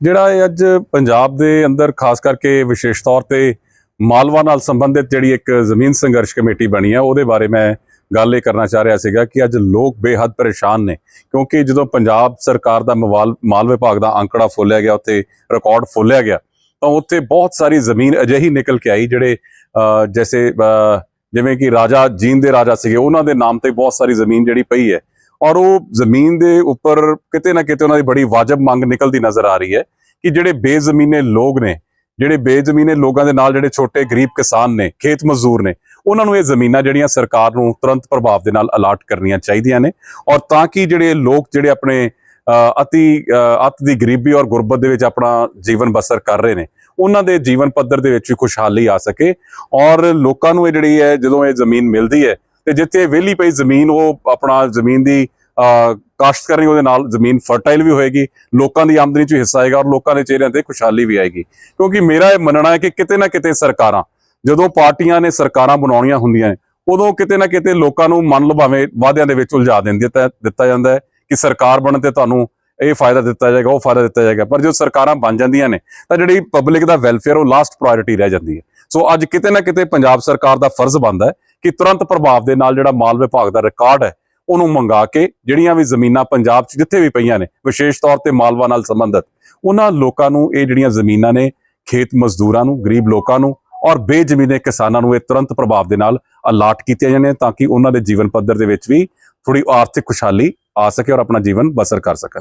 ਜਿਹੜਾ ਇਹ ਅੱਜ ਪੰਜਾਬ ਦੇ ਅੰਦਰ ਖਾਸ ਕਰਕੇ ਵਿਸ਼ੇਸ਼ ਤੌਰ ਤੇ ਮਾਲਵਾ ਨਾਲ ਸੰਬੰਧਿਤ ਜਿਹੜੀ ਇੱਕ ਜ਼ਮੀਨ ਸੰਘਰਸ਼ ਕਮੇਟੀ ਬਣੀ ਹੈ ਉਹਦੇ ਬਾਰੇ ਮੈਂ ਗੱਲ ਇਹ ਕਰਨਾ ਚਾਹ ਰਿਹਾ ਸੀਗਾ ਕਿ ਅੱਜ ਲੋਕ ਬੇਹੱਦ ਪਰੇਸ਼ਾਨ ਨੇ, ਕਿਉਂਕਿ ਜਦੋਂ ਪੰਜਾਬ ਸਰਕਾਰ ਦਾ ਮਵਾਲ, ਮਾਲ ਵਿਭਾਗ ਦਾ ਅੰਕੜਾ ਫੋਲਿਆ ਗਿਆ, ਉੱਥੇ ਰਿਕਾਰਡ ਫੋਲਿਆ ਗਿਆ, ਤਾਂ ਉੱਥੇ ਬਹੁਤ ਸਾਰੀ ਜ਼ਮੀਨ ਅਜਿਹੀ ਨਿਕਲ ਕੇ ਆਈ ਜਿਹੜੇ ਜੈਸੇ ਜਿਵੇਂ ਕਿ ਰਾਜਾ ਜੀਨ ਦੇ ਰਾਜਾ ਸੀਗੇ, ਉਹਨਾਂ ਦੇ ਨਾਮ ਤੇ ਬਹੁਤ ਸਾਰੀ ਜ਼ਮੀਨ ਜਿਹੜੀ ਪਈ ਹੈ ਔਰ ਉਹ ਜ਼ਮੀਨ ਦੇ ਉੱਪਰ ਕਿਤੇ ਨਾ ਕਿਤੇ ਉਹਨਾਂ ਦੀ ਬੜੀ ਵਾਜਬ ਮੰਗ ਨਿਕਲਦੀ ਨਜ਼ਰ ਆ ਰਹੀ ਹੈ ਕਿ ਜਿਹੜੇ ਬੇਜ਼ਮੀਨੇ ਲੋਕ ਨੇ ਜਿਹੜੇ ਬੇਜ਼ਮੀਨੇ ਲੋਕਾਂ ਦੇ ਨਾਲ ਜਿਹੜੇ ਛੋਟੇ ਗਰੀਬ ਕਿਸਾਨ ਨੇ ਖੇਤ ਮਜ਼ਦੂਰ ਨੇ ਉਹਨਾਂ ਨੂੰ ਇਹ ਜ਼ਮੀਨਾਂ ਜਿਹੜੀਆਂ ਸਰਕਾਰ ਨੂੰ ਤੁਰੰਤ ਪ੍ਰਭਾਵ ਦੇ ਨਾਲ ਅਲਾਟ ਕਰਨੀਆਂ ਚਾਹੀਦੀਆਂ ਨੇ ਔਰ ਤਾਂ ਕਿ ਜਿਹੜੇ ਲੋਕ ਜਿਹੜੇ ਆਪਣੇ ਅਤੀ ਅ, ਅਤ ਦੀ ਗਰੀਬੀ ਔਰ ਗੁਰਬਤ ਦੇ ਵਿੱਚ ਆਪਣਾ ਜੀਵਨ ਬਸਰ ਕਰ ਰਹੇ ਨੇ ਉਹਨਾਂ ਦੇ ਜੀਵਨ ਪੱਧਰ ਦੇ ਵਿੱਚ ਵੀ ਖੁਸ਼ਹਾਲੀ ਆ ਸਕੇ ਔਰ ਲੋਕਾਂ ਨੂੰ ਇਹ ਜਿਹੜੀ ਹੈ ਜਦੋਂ ਇਹ ਜ਼ਮੀਨ ਮਿਲਦੀ ਹੈ ਤੇ ਜਿੱਥੇ ਵਿਹਲੀ ਪਈ ਜ਼ਮੀਨ, ਉਹ ਆਪਣਾ ਜ਼ਮੀਨ ਦੀ ਕਾਸ਼ਤ ਕਰਨੀ, ਉਹਦੇ ਨਾਲ ਜ਼ਮੀਨ ਫਰਟਾਈਲ ਵੀ ਹੋਏਗੀ, ਲੋਕਾਂ ਦੀ ਆਮਦਨੀ 'ਚ ਹਿੱਸਾ ਆਏਗਾ ਔਰ ਲੋਕਾਂ ਦੇ ਚਿਹਰਿਆਂ ਤੇ ਖੁਸ਼ਹਾਲੀ ਵੀ ਆਏਗੀ। ਕਿਉਂਕਿ ਮੇਰਾ ਇਹ ਮੰਨਣਾ ਹੈ ਕਿ ਕਿਤੇ ਨਾ ਕਿਤੇ ਸਰਕਾਰਾਂ, ਜਦੋਂ ਪਾਰਟੀਆਂ ਨੇ ਸਰਕਾਰਾਂ ਬਣਾਉਣੀਆਂ ਹੁੰਦੀਆਂ ਨੇ, ਉਦੋਂ ਕਿਤੇ ਨਾ ਕਿਤੇ ਲੋਕਾਂ ਨੂੰ ਮਨ ਲੁਭਾਵੇਂ ਵਾਅਦਿਆਂ ਦੇ ਵਿੱਚ ਉਲਝਾ ਦਿੰਦੀ ਹੈ ਦਿੱਤਾ ਜਾਂਦਾ ਹੈ ਕਿ ਸਰਕਾਰ ਬਣਨ ਤੇ ਤੁਹਾਨੂੰ ਇਹ ਫਾਇਦਾ ਦਿੱਤਾ ਜਾਏਗਾ, ਉਹ ਫਾਇਦਾ ਦਿੱਤਾ ਜਾਏਗਾ। ਪਰ ਜੋ ਸਰਕਾਰਾਂ ਬਣ ਜਾਂਦੀਆਂ ਨੇ, ਤਾਂ ਜਿਹੜੀ ਪਬਲਿਕ ਦਾ ਵੈਲਫੇਅਰ ਉਹ ਲਾਸਟ ਪ੍ਰਾਇੋਰਟੀ ਰਹਿ ਜਾਂਦੀ ਹੈ। ਸੋ ਅੱਜ ਕਿਤੇ ਨਾ ਕਿਤੇ ਪੰਜਾਬ ਸਰਕਾਰ ਦਾ ਫਰਜ਼ ਬਣਦਾ ਹੈ ਕਿ ਤੁਰੰਤ ਪ੍ਰਭਾਵ ਦੇ ਨਾਲ ਜਿਹੜਾ ਮਾਲ ਵਿਭਾਗ ਦਾ ਰਿਕਾਰਡ ਹੈ, ਉਹਨੂੰ ਮੰਗਾ ਕੇ ਜਿਹੜੀਆਂ ਵੀ ਜ਼ਮੀਨਾਂ ਪੰਜਾਬ 'ਚ ਜਿੱਥੇ ਵੀ ਪਈਆਂ ਨੇ, ਵਿਸ਼ੇਸ਼ ਤੌਰ ਤੇ ਮਾਲਵਾ ਨਾਲ ਸੰਬੰਧਿਤ, ਉਹਨਾਂ ਲੋਕਾਂ ਨੂੰ ਇਹ ਜਿਹੜੀਆਂ ਜ਼ਮੀਨਾਂ ਨੇ, ਖੇਤ ਮਜ਼ਦੂਰਾਂ ਨੂੰ, ਗਰੀਬ ਲੋਕਾਂ ਨੂੰ ਔਰ ਬੇਜ਼ਮੀਨੇ ਕਿਸਾਨਾਂ ਨੂੰ ਇਹ ਤੁਰੰਤ ਪ੍ਰਭਾਵ ਦੇ ਨਾਲ ਅਲਾਟ ਕੀਤੀਆਂ ਜਾਂਦੀਆਂ ਤਾਂ ਕਿ ਉਹਨਾਂ ਦੇ ਜੀਵਨ ਪੱਧਰ ਦੇ ਵਿੱਚ ਵੀ ਥੋੜੀ ਆਰਥਿਕ ਖੁਸ਼ਹਾਲੀ ਆ ਸਕੇ ਔਰ ਆਪਣਾ ਜੀਵਨ ਬਸਰ ਕਰ ਸਕਣ।